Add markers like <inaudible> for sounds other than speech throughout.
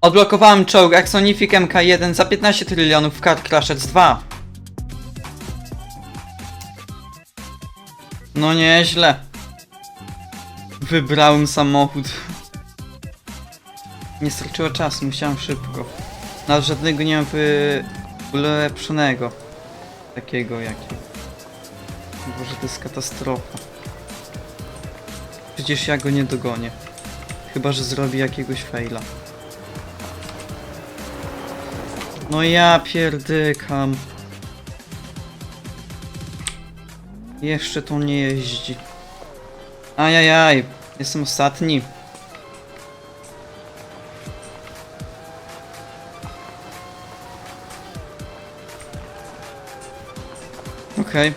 Odblokowałem czołg Axonific MK1 za 15 trylionów w Car Crashers 2. No nieźle. Wybrałem samochód. Nie starczyło czasu, musiałem szybko. Nawet żadnego nie mam wy... ulepszonego. Takiego jaki. Boże, to jest katastrofa. Przecież ja go nie dogonię. Chyba, że zrobi jakiegoś faila. No ja pierdykam. Jeszcze to nie jeździ. Ajajaj, jestem ostatni. Okej.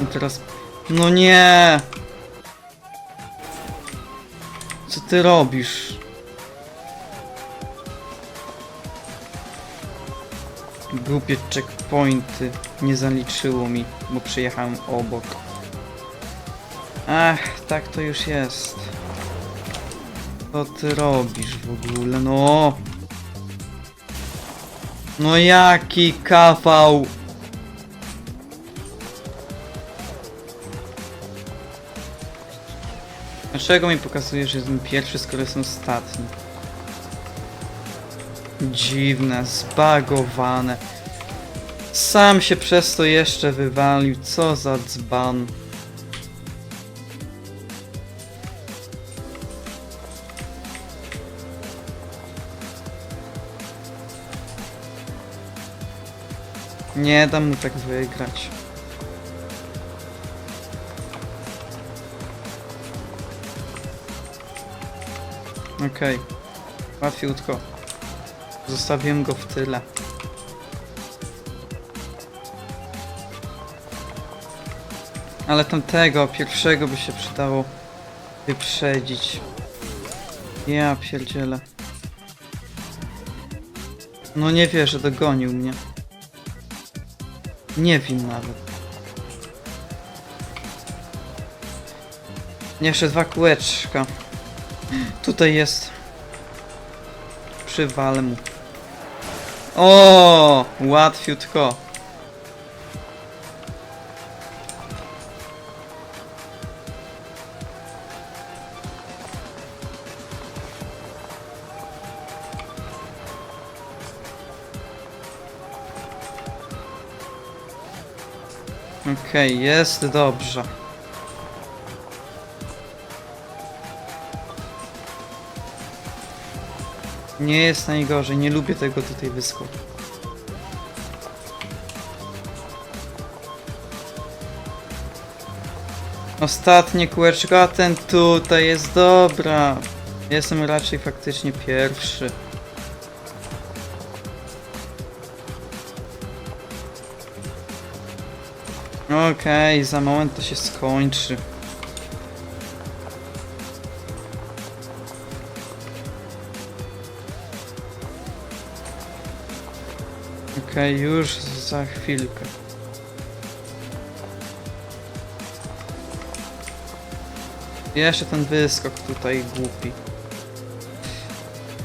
I teraz... No nie! Ty robisz? Głupie checkpointy nie zaliczyło mi, bo przyjechałem obok. Ach, tak to już jest. Co ty robisz w ogóle? No! No jaki kawał! Dlaczego mi pokazujesz, że jestem pierwszy, skoro jestem ostatni? Dziwne, zbagowane. Sam się przez to jeszcze wywalił, co za dzban. Nie dam mu tak wygrać. Okej. Łatwiutko. Zostawiłem go w tyle. Ale tamtego, pierwszego by się przydało wyprzedzić. Ja pierdzielę. No nie wierzę, dogonił mnie. Nie wiem nawet. Jeszcze dwa kółeczka. Tutaj jest. Przywalę mu. O, łatwiutko. Okej, jest dobrze. Nie jest najgorzej, nie lubię tego tutaj wyskoku. Ostatnie kółeczko, a ten tutaj jest dobra. Jestem raczej faktycznie pierwszy. Okej, za moment to się skończy. Okej, już za chwilkę. Jeszcze ten wyskok tutaj głupi.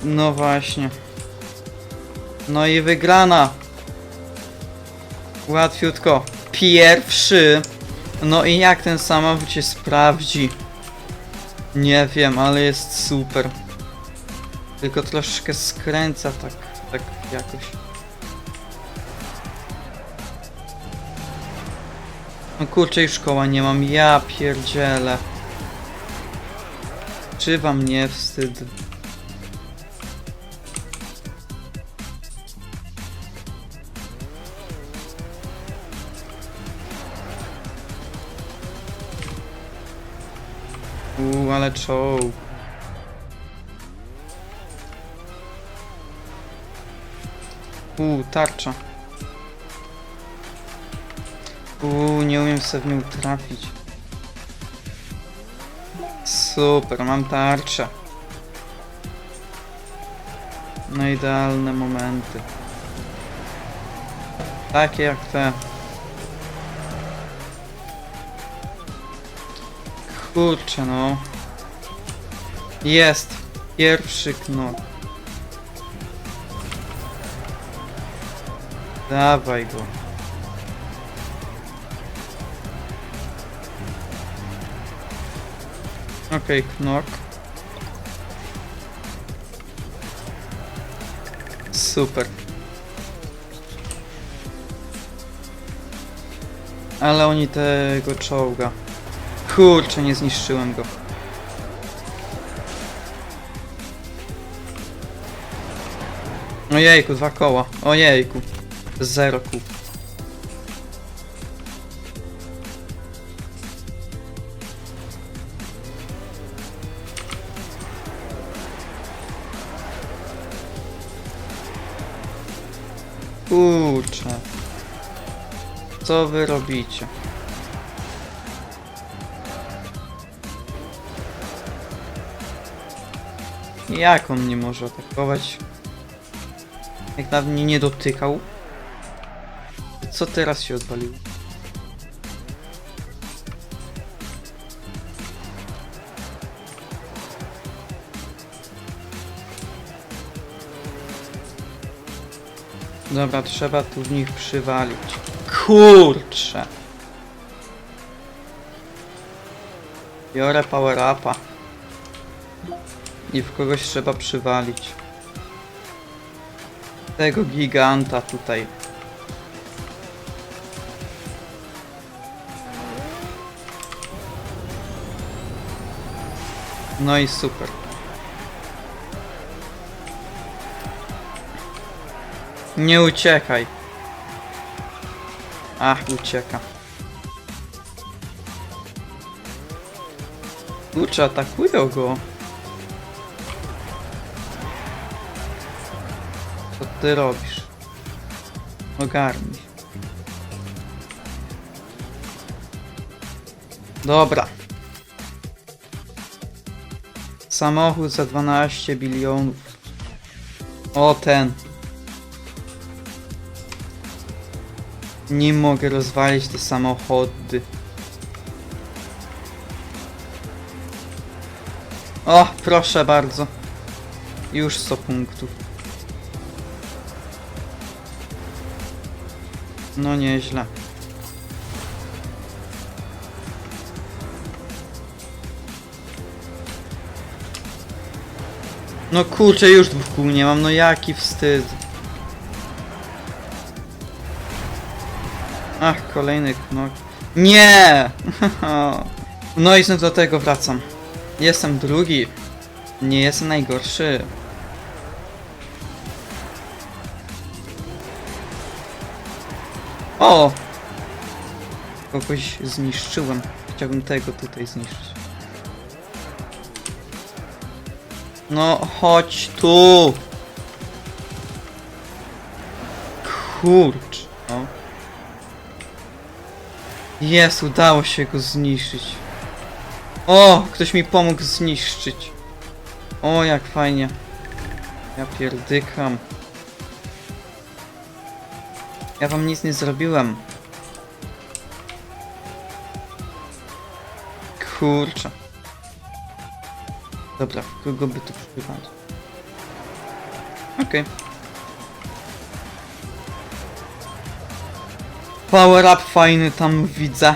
No właśnie. No i wygrana. Łatwiutko. Pierwszy. No i jak ten samochód się sprawdzi? Nie wiem, ale jest super. Tylko troszkę skręca tak, tak jakoś. No kurczę, już szkoła nie mam, ja pierdzielę. Czy wam nie wstyd? Uuu, ale czołg. Uuu, tarcza. Nie umiem sobie w nią trafić. Super, mam tarczę. No idealne momenty. Takie jak te. Kurczę no. Jest. Pierwszy knok. Dawaj go. Okej, knok. Super. Ale oni tego czołga. Kurczę, nie zniszczyłem go. Ojejku, dwa koła. Ojejku. Zero kół. Kurczę. Co wy robicie? Jak on nie może atakować? Jak nawet mnie nie dotykał? Co teraz się odwaliło? Dobra, trzeba tu w nich przywalić. Kurczę! Biorę power upa. I w kogoś trzeba przywalić. Tego giganta tutaj. No i super. Nie uciekaj. Ach, ucieka. Kurczę, atakują go. Co ty robisz? Ogarnij. Dobra. Samochód za 12 bilionów. O ten. Nie mogę rozwalić te samochody. O, proszę bardzo. Już 100 punktów. No nieźle. No kurczę, już dwóch kół nie mam, no jaki wstyd. Ach, kolejny knok. Nie! <laughs> no i znów do tego wracam. Jestem drugi. Nie jestem najgorszy. O! Kogoś zniszczyłem. Chciałbym tego tutaj zniszczyć. No, chodź tu! Kurcz. Jest, udało się go zniszczyć. O, ktoś mi pomógł zniszczyć. O, jak fajnie. Ja pierdykam. Ja wam nic nie zrobiłem. Kurczę. Dobra, kogo by tu przybywać? Okej. Power up fajny tam widzę.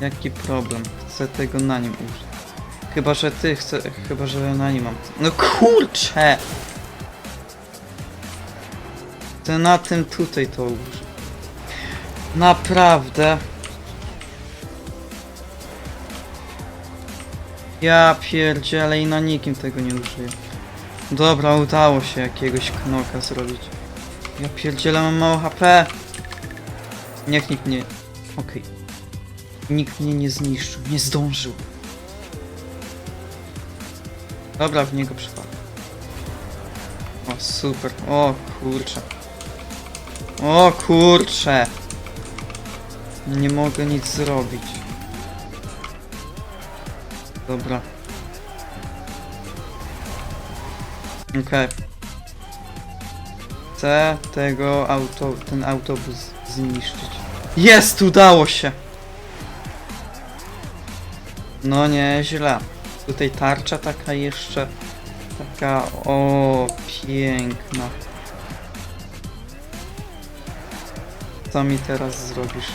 Jaki problem? Chcę tego na nim użyć. Chyba, że ty chcę, chyba, że na nim mam. No kurczę! Chcę na tym tutaj to użyć. Naprawdę. Ja pierdzielę i na nikim tego nie użyję. Dobra, udało się jakiegoś knoka zrobić. Ja pierdzielę, mam mało HP. Niech nikt nie... Okej. Nikt mnie nie zniszczył, nie zdążył. Dobra, w niego przypadł. O, super. O, kurczę. O, kurczę. Nie mogę nic zrobić. Dobra. Okej. Chcę tego auto, ten autobus zniszczyć. Jest, udało się! No nieźle. Tutaj tarcza taka jeszcze. Taka, o, piękna. Co mi teraz zrobisz?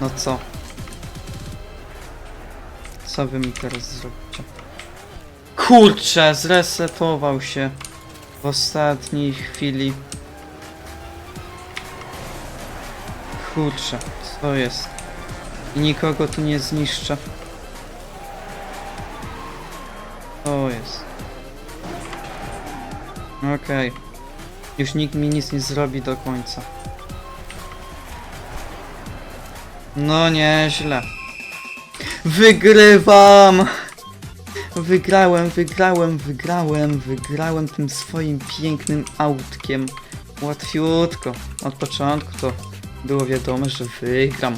No co? Co wy mi teraz zrobicie? Kurczę, zresetował się w ostatniej chwili. Kurczę, co jest? I nikogo tu nie zniszczę. To jest. Okej. Już nikt mi nic nie zrobi do końca. No nieźle. Wygrywam! Wygrałem, wygrałem, wygrałem, wygrałem tym swoim pięknym autkiem. Łatwiutko. Od początku to było wiadomo, że wygram.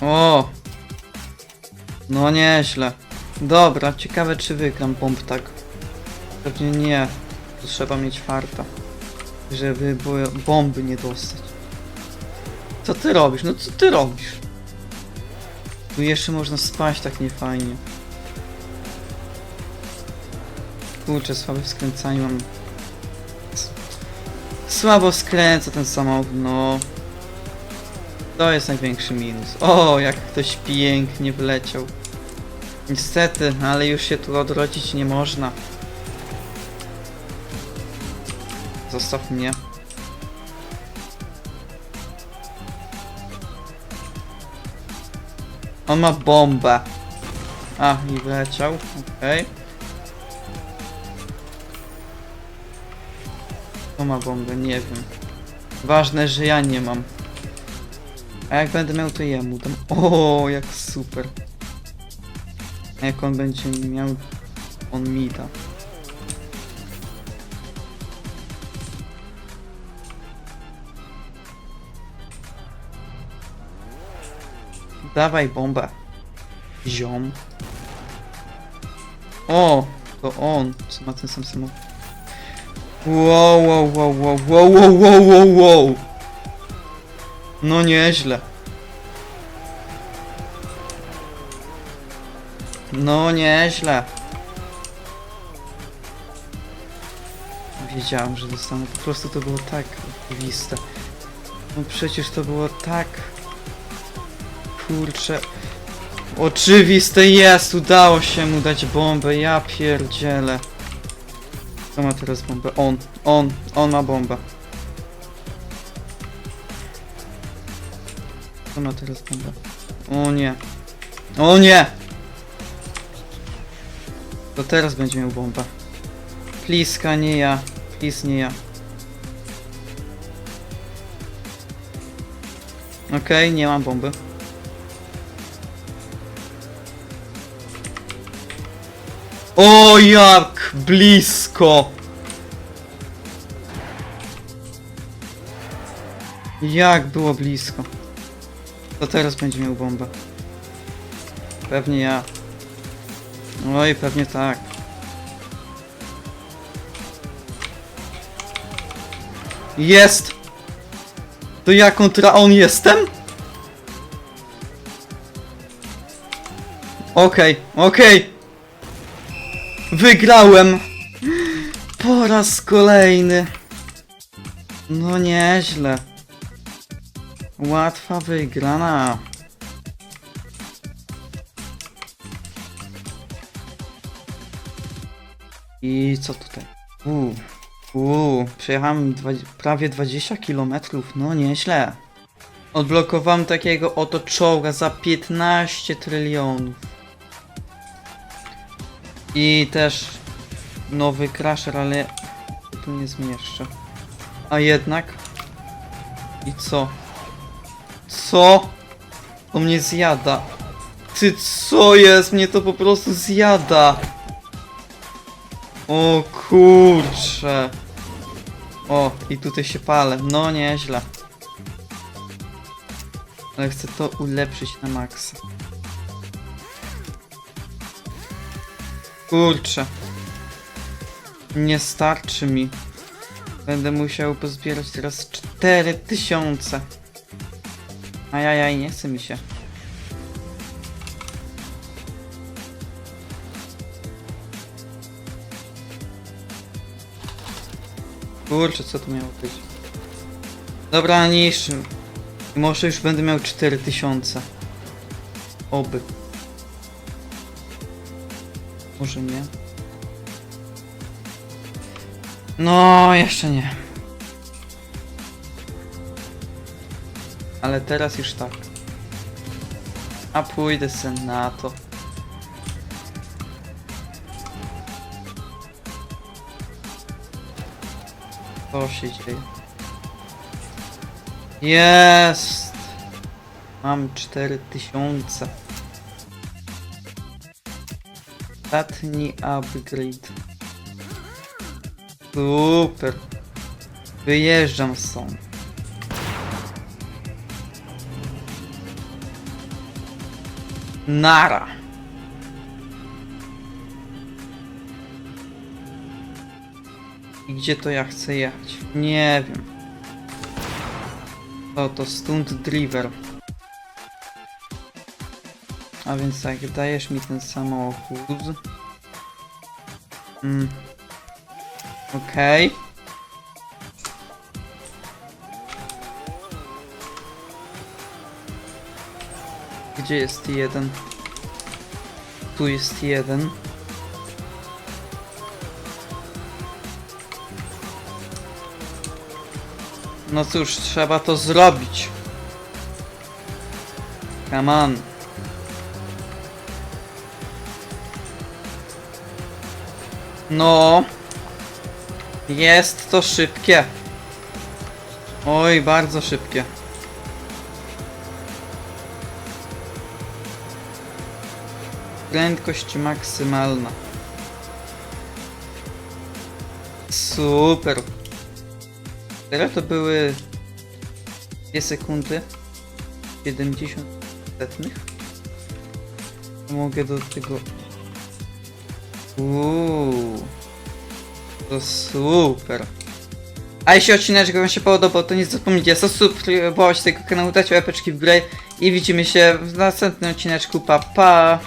O! No nieźle. Dobra, ciekawe czy wygram bomb tak. Pewnie nie. To trzeba mieć farta. Żeby bo- bomby nie dostać. Co ty robisz? No co ty robisz? Tu jeszcze można spać tak niefajnie. Kurczę, słabe w skręcaniu mam. Słabo skręca ten samochód, no. To jest największy minus. O, jak ktoś pięknie wleciał. Niestety, ale już się tu odrodzić nie można. Zostaw mnie. On ma bombę. A, i wleciał, okej. Kto ma bombę? Nie wiem. Ważne, że ja nie mam. A jak będę miał, to jemu dam. O, jak super. A jak on będzie miał, on mi da. Dawaj bombę. Ziom. O, to on, co ma ten sam samochód. Wow, wow, wow, wow, wow, wow, wow, wow, wow. No nieźle. No nieźle. Wiedziałem, że dostanę. Po prostu to było tak oczywiste. No przecież to było tak... Kurczę... Oczywiste jest! Udało się mu dać bombę, ja pierdzielę. Kto ma teraz bombę? On, on, on ma bombę. Kto ma teraz bombę? O nie. O nie! To teraz będzie miał bombę. Pliska, nie ja. Plis, nie ja. Okej, nie mam bomby. O, jak blisko! Jak było blisko. To teraz będzie miał bombę. Pewnie ja. Oj, pewnie tak. Jest! To ja kontra on jestem? Okej, okej. Wygrałem! Po raz kolejny. No nieźle. Łatwa wygrana. I co tutaj? Uuu, uuu, przejechałem prawie 20 km, no nieźle. Odblokowałem takiego oto czołga za 15 trylionów. I też nowy crasher, ale tu nie zmieszczę. A jednak. I co? Co? To mnie zjada. Ty co jest? Mnie to po prostu zjada. O kurcze. O, i tutaj się palę. No nieźle. Ale chcę to ulepszyć na maksa. Kurczę. Nie starczy mi. Będę musiał pozbierać teraz 4000. Ajajaj, nie chce mi się. Kurczę, co to miało być? Dobra, niż. Może już będę miał 4000. Oby. Może nie. No, jeszcze nie. Ale teraz już tak. A pójdę sen na to. Co się dzieje? Jest! Mam 4000. Ostatni upgrade. Super. Wyjeżdżam stąd. Nara. I gdzie to ja chcę jechać? Nie wiem. O, to Stunt Driver. A więc tak, dajesz mi ten samochód. Mm. Okej. Gdzie jest jeden? Tu jest jeden. No cóż, trzeba to zrobić. Come on. No. Jest to szybkie. Oj, bardzo szybkie. Prędkość maksymalna. Super. Teraz to były 2 sekundy. 70 setnych. Mogę do tego. Uuu. To super. A jeśli odcinek wam się podobał, to nie zapomnijcie zasubskrybować tego kanału, dać łapeczki w górę i widzimy się w następnym odcineczku. Pa, pa!